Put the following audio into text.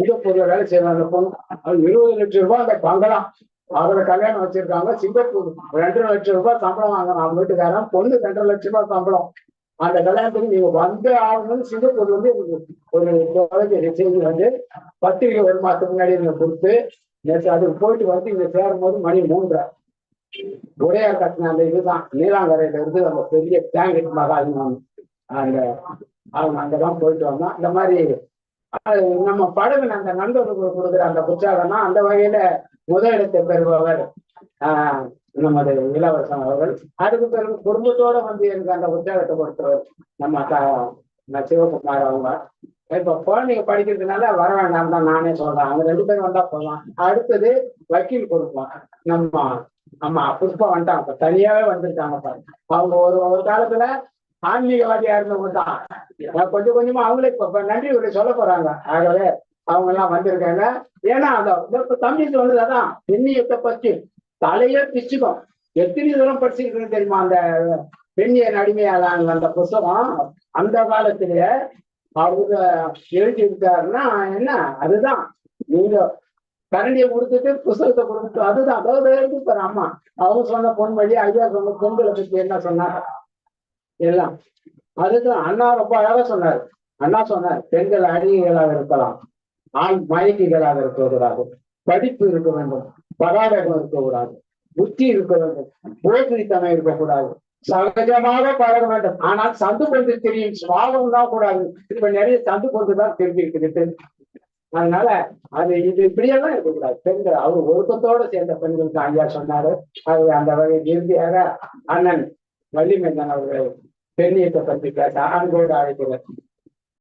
சிங்கப்பூர்ல வேலை செய்யறாங்க அந்த பொண்ணு அது இருபது லட்சம் ரூபாய் அந்த பங்களா அவரை கல்யாணம் வச்சிருக்காங்க சிங்கப்பூர். ரெண்டரை லட்சம் ரூபாய் சம்பளம் வாங்கணும். அவங்க வீட்டுக்காரன் பொண்ணு ரெண்டரை லட்சம் ரூபாய் சம்பளம். அந்த கல்யாணத்துக்கு நீங்க வந்தே ஆகணும்னு சிங்கப்பூர்ல இருந்து ஒரு செய்தி வந்து பத்திரிகை ஒரு மாசத்துக்கு முன்னாடி நீங்க கொடுத்து நேற்று அதுக்கு போயிட்டு வந்து இங்க சேரும் போது மணி மூன்றரை. ஒரே கட்டின அந்த இதுதான். நீலாங்கரையில இருந்து நம்ம பெரிய டேங்க் மகாஜன் அந்த அவங்க அங்கதான் போயிட்டு வந்தோம் இந்த மாதிரி அது நம்ம படகு அந்த நண்பர்களுக்கு கொடுக்குற அந்த உற்சாகம்னா அந்த வகையில முதலிடத்தை பெறுபவர் ஆஹ் நமது இளவரசன் அவர்கள். அதுக்கு பிறகு குடும்பத்தோட வந்து எனக்கு அந்த உற்சாகத்தை கொடுத்தவர் நம்ம சிவகுமார் அவங்க. இப்ப குழந்தைங்க படிக்கிறதுனால வர வேண்டாம் தான் நானே சொல்றேன். அவங்க ரெண்டு பேரும் வந்தா போகலாம் அடுத்தது வக்கீல் கொடுப்போம். நம்ம ஆமா புஷ்பா வந்துட்டாங்க. இப்ப தனியாவே வந்திருக்காங்க பாருங்க. அவங்க ஒரு ஒரு காலத்துல ஆன்மீகவாதியா இருந்தவங்க தான் கொஞ்சம் கொஞ்சமா அவங்களே நன்றி உரை சொல்ல போறாங்க. ஆகவே அவங்க எல்லாம் வந்திருக்காங்க. ஏன்னா அந்த இப்ப தம்பி சொன்னது அதான் பெண்ணியத்தை பற்றி தலையே பிச்சுக்கும். எத்தனை தூரம் படிச்சிருக்குன்னு தெரியுமா? அந்த பெண்ணியன் அடிமையாளாங்க அந்த புஸ்தகம் அந்த காலத்திலேயே அவங்க எழுதி இருக்காருன்னா என்ன? அதுதான். நீங்க கரண்டியை கொடுத்துட்டு புஸ்தகத்தை கொடுத்துட்டு அதுதான். அதாவது எழுதி அம்மா அவங்க சொன்ன பொன்மொழி ஐயா சொன்ன பொங்கலை பத்தி என்ன சொன்னாங்க எல்லாம். அதுக்கு அண்ணா ரொம்ப அழகா சொன்னார். அண்ணா சொன்னார் பெண்கள் அடிகைகளாக இருக்கலாம். ஆண் மயக்கிகளாக இருக்கக்கூடாது. படிப்பு இருக்க வேண்டும். பகாடகம் இருக்கக்கூடாது புத்தி இருக்க வேண்டும். போக்கிரித்தனம் இருக்கக்கூடாது சகஜமாக பழக வேண்டும். ஆனால் சந்து கொண்டு தெரியும். சுவாபம் தான் கூடாது. இப்ப நிறைய சந்து கொண்டு தான் தெரிஞ்சிருக்குது அதனால அது இது இப்படியெல்லாம் இருக்கக்கூடாது. பெண்கள் அவர் ஒழுக்கத்தோட சேர்ந்த பெண்களுக்கு ஐயா சொன்னாரு. அது அந்த வகை இறுதியாக அண்ணன் வள்ளிமேந்தன் அவர்களை பெண்ணியத்தை பற்றி பேச அன்போடு அழைக்கிறேன்